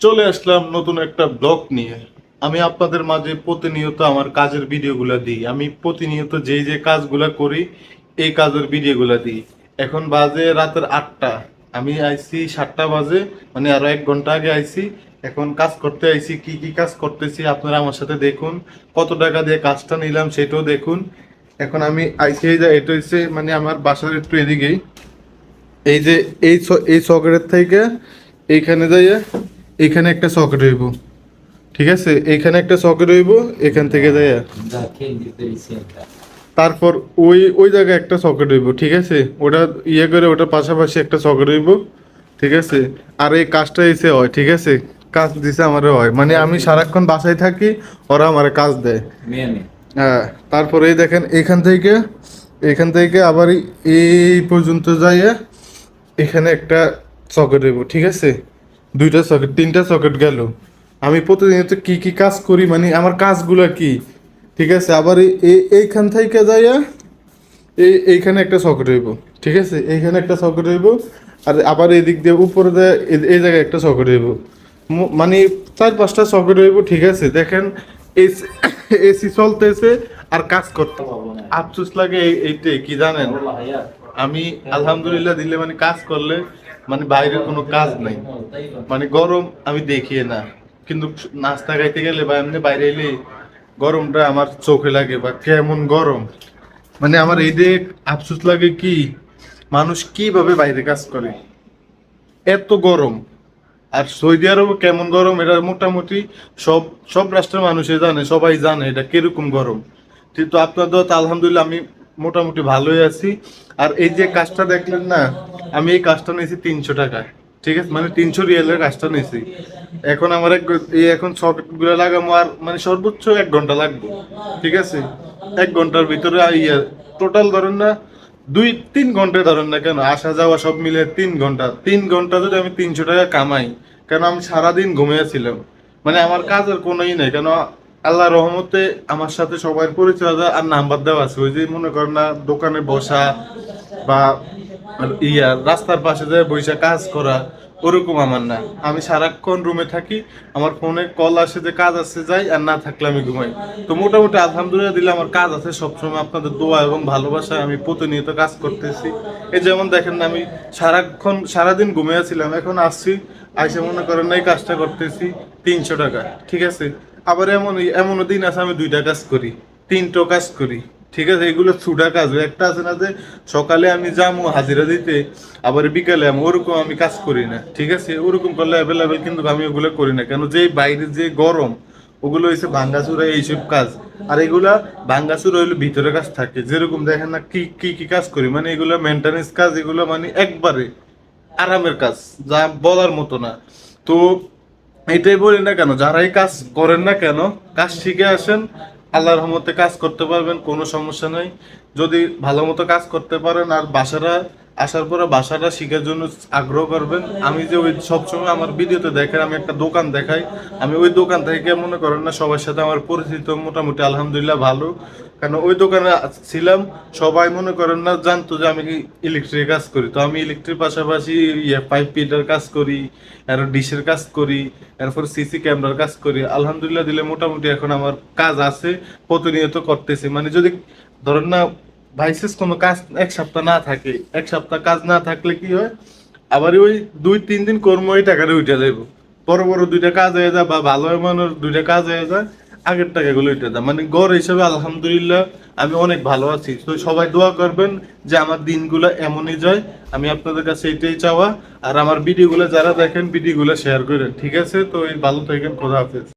চলে আসলাম নতুন একটা ব্লগ নিয়ে। আমি আপনাদের মাঝে প্রতিনিয়ত আমার কাজের ভিডিওগুলো দিই। আমি প্রতিনিয়ত যেই যে কাজগুলা করি, এই কাজের ভিডিওগুলো দিই। এখন বাজে রাতের আটটা। আমি আইছি সাতটা বাজে মানে আরও এক ঘণ্টা আগে আইছি এখন কাজ করতে আইছি কি কি কাজ করতেছি আপনারা আমার সাথে দেখুন। কত টাকা দিয়ে কাজটা নিলাম সেটাও দেখুন। এখন আমি আইসি এই যে, এটা হচ্ছে মানে আমার বাসার একটু এদিকেই। এই যে, এই এই সকেটের থেকে এইখানে যাইয়া এইখানে একটা সকেট হইব ঠিক আছে? এইখানে একটা সকেট হইব এখান থেকে যাইয়া। তারপর ওই ওই জায়গায় একটা সকেট হইব ঠিক আছে? ওটা ইয়ে করে ওটার পাশাপাশি একটা সকেট হইব ঠিক আছে? আর এই কাজটা এসে হয় ঠিক আছে? কাজ দিছে আমার হয়। মানে আমি সারাক্ষণ বাসায় থাকি ওরা আমার কাজ দেয়। হ্যাঁ তারপরে এই দেখেন এখান থেকে এখান থেকে আবার এই- এই পর্যন্ত যাইয়া এখানে একটা সকেট হইব ঠিক আছে? দুইটা সকেট তিনটা সকেট গেল। আমি প্রতিনিয়ত কি কি কাজ করি মানে আমার কাজগুলো কি? ঠিক আছে, আবার এই- এই- এইখান থেকে যাইয়া এই এইখানে একটা সকেট হইব। ঠিক আছে, এইখানে একটা সকেট হইব, আর আবার এই দিক দিয়ে উপরে দিয়ে এই- জায়গায় একটা সকেট হইব। মানে চার পাঁচটা সকেট হইব, ঠিক আছে। দেখেন, এসি চলতেছে আর কাজ করতে আফসোস লাগে এই- এইটাই, কি জানেন? আমি আলহামদুলিল্লাহ দিলে মানে কাজ করলে মানে বাইরে কোনো কাজ নাই। মানে গরম আমি দেখি না। কিন্তু নাস্তা খাইতে গেলে বা এমনি বাইরে এলে গরমটা আমার চোখে লাগে বা কেমন গরম। মানে আমার এই দিয়ে আফসোস লাগে কি, মানুষ কীভাবে বাইরে কাজ করে? এত গরম। আর সৌদি আরব কেমন গরম, এটা মোটামুটি সব সব রাষ্ট্রের মানুষে জানে, সবাই জানে এটা কীরকম গরম। কিন্তু আপনাদের তো আলহামদুলিল্লাহ আমি মোটামুটি ভালোই আছি। আর এই যে কাজটা দেখলেন না, আমি এই কাজটা নিয়েছি তিনশো টাকায় ঠিক আছে? মানে তিনশো রিয়েলের কাজটা নিয়েছি। এখন আমার এক এই এখন সকেটগুলো লাগাবো আর মানে সর্বোচ্চ এক ঘণ্টা লাগবে। ঠিক আছে? এক ঘণ্টার ভিতরে ইয়ে টোটাল ধরেন না, দুই, তিন ঘণ্টা ধরেন না কেন? আসা যাওয়া সব মিলে তিন ঘণ্টা। তিন ঘণ্টা যদি আমি তিনশো টাকা কামাই, কেন আমি সারাদিন ঘুমিয়েছিলাম মানে আমার কাজের কোনোই নেই, কেন আল্লাহ রহমতে আমার সাথে সবাই পরিচয় আর নাম্বার দেওয়া আছে। ওই যে মনে করেন না, দোকানে বসা বা ইয়া, রাস্তার পাশে যে বৈশা কাজ করা, ওরকম আমার না। আমি সারাক্ষণ রুমে থাকি, আমার ফোনে কল আসে যে কাজ আছে যাই, আর না থাকলে আমি ঘুমাই। তো মোটামুটি আলহামদুলিল্লাহ দিলে আমার কাজ আছে, সবসময় আপনাদের দোয়া এবং ভালোবাসায় আমি প্রতিনিয়ত কাজ করতেছি। এই যেমন দেখেন না, আমি সারাক্ষণ, সারাদিন ঘুমিয়েছিলাম এখন আসছি, আইসে মনে করেন এই কাজটা করতেছি তিনশো টাকা, ঠিক আছে? আবার এমন এমনও দিন আছে আমি দুইটা কাজ করি, তিনটো কাজ করি। ঠিক আছে, এগুলো ছুটা কাজ। একটা আছে না যে সকালে আমি যাব হাজিরা দিতে, আবার বিকালে আমি ওরকম আমি কাজ করি না। ঠিক আছে, ওরকম করলে অ্যাভেলেবেল কিন্তু আমি ওগুলো করি না। কেন যে বাইরে যে গরম, ওগুলো হচ্ছে ভাঙ্গাচুরা এইসব কাজ। আর এগুলা ভাঙ্গাচুরা হইলে ভিতরে কাজ থাকে। যেরকম দেখেন না কি কি কি কাজ করি? মানে এগুলো মেনটেন্স কাজ, এগুলো মানে একবারে আরামের কাজ, যা বলার মতো না। তো এটাই বলি না কেন? যারাই কাজ করেন না কেন, কাজ শিখে আসেন আল্লাহ রহমতে কাজ করতে পারবেন, কোনো সমস্যা নেই। যদি ভালো মতো কাজ করতে পারেন, আর বাসাটা আসার পরে বাসাটা শিখার জন্য আগ্রহ করবেন। আমি যে ওই সবসময় আমার ভিডিওতে দেখেন, আমি একটা দোকান দেখাই। আমি ওই দোকান থেকে মনে করেন না সবার সাথে আমার পরিচিত, মোটামুটি আলহামদুলিল্লাহ ভালো। কারণ ওই দোকানে ছিলাম, সবাই মনে করেন না জানতো যে আমি ইলেকট্রিক কাজ করি। তো আমি ইলেকট্রিক পাশাপাশি ইয়ে পাইপ পিটার কাজ করি আর ডিশের কাজ করি, এরপর সিসি ক্যামেরার কাজ করি। আলহামদুলিল্লাহ দিলে মোটামুটি এখন আমার কাজ আছে, প্রতিনিয়ত করতেছি। মানে যদি ধরেন না ভাইসেস কোনো কাজ এক সপ্তাহ না থাকে, এক সপ্তাহ কাজ না থাকলে কি হয়? আবার ওই দুই, তিন দিন কর্ম ওই টাকাটা উঠে যাইব। বড় বড় দুইটা কাজ হয়ে যায় বা ভালো মানুষ দুইটা কাজ হয়ে যায়, আগের টাকাগুলো উঠে যায়। মানে গড় হিসেবে আলহামদুলিল্লাহ আমি অনেক ভালো আছি। তো সবাই দোয়া করবেন যে আমার দিনগুলো এমনই যায়। আমি আপনাদের কাছে এটাই চাওয়া। আর আমার ভিডিওগুলো যারা দেখেন, ভিডিওগুলো শেয়ার করেন। ঠিক আছে? তো এই ভালো থাকেন, খোদা হাফেজ।